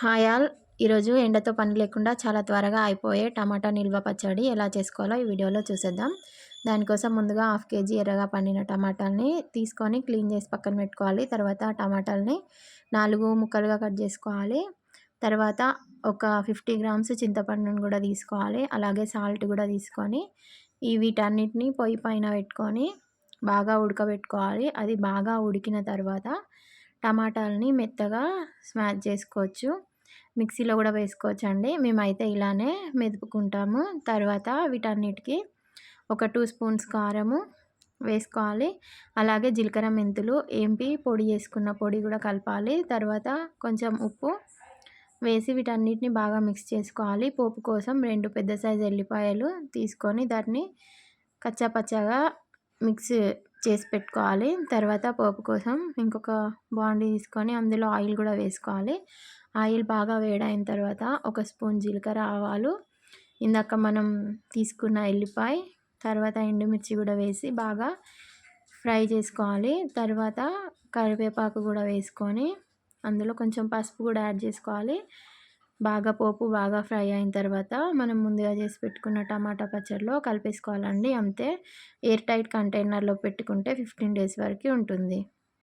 Hi all. ఈరోజు ఎండతో పని లేకుండా చాలా త్వరగా అయిపోయే టమాటా నిల్వ పచ్చడి ఎలా చేసుకోవాలో ఈ వీడియోలో చూసేద్దాం. దానికోసం ముందుగా హాఫ్ కేజీ ఎర్రగా పండిన టమాటాలని తీసుకొని క్లీన్ చేసి పక్కన పెట్టుకోవాలి. తర్వాత టమాటాలని నాలుగు ముక్కలుగా కట్ చేసుకోవాలి. తర్వాత ఒక ఫిఫ్టీ గ్రామ్స్ చింతపండును కూడా తీసుకోవాలి. అలాగే సాల్ట్ కూడా తీసుకొని ఈ వీటన్నిటిని పొయ్యి పైన పెట్టుకొని బాగా ఉడకబెట్టుకోవాలి. అది బాగా ఉడికిన తర్వాత టమాటాలని మెత్తగా స్మాష్ చేసుకోవచ్చు. మిక్సీలో కూడా వేసుకోవచ్చు అండి మేమైతే ఇలానే మెదుపుకుంటాము. తర్వాత వీటన్నిటికీ ఒక టూ స్పూన్స్ కారము వేసుకోవాలి. అలాగే జీలకర్ర మెంతులు ఏంపి పొడి చేసుకున్న పొడి కూడా కలపాలి. తర్వాత కొంచెం ఉప్పు వేసి వీటన్నిటిని బాగా మిక్స్ చేసుకోవాలి. పోపు కోసం రెండు పెద్ద సైజు ఎల్లిపాయలు తీసుకొని దాన్ని కచ్చాపచ్చాగా మిక్స్ చేసి పెట్టుకోవాలి. తర్వాత పోపు కోసం ఇంకొక బాండీ తీసుకొని అందులో ఆయిల్ కూడా వేసుకోవాలి. ఆయిల్ బాగా వేడైన తర్వాత ఒక స్పూన్ జీలకర్ర ఆవాలు. ఇందాక మనం తీసుకున్న ఎల్లిపాయ తర్వాత ఎండుమిర్చి కూడా వేసి బాగా ఫ్రై చేసుకోవాలి. తర్వాత కరివేపాకు కూడా వేసుకొని అందులో కొంచెం పసుపు కూడా యాడ్ చేసుకోవాలి. బాగా పోపు బాగా ఫ్రై అయిన తర్వాత మనం ముందుగా చేసి పెట్టుకున్న టమాటా పచ్చడిలో కలిపేసుకోవాలండి అంతే. ఎయిర్ టైట్ కంటైనర్లో పెట్టుకుంటే ఫిఫ్టీన్ డేస్ వరకు ఉంటుంది.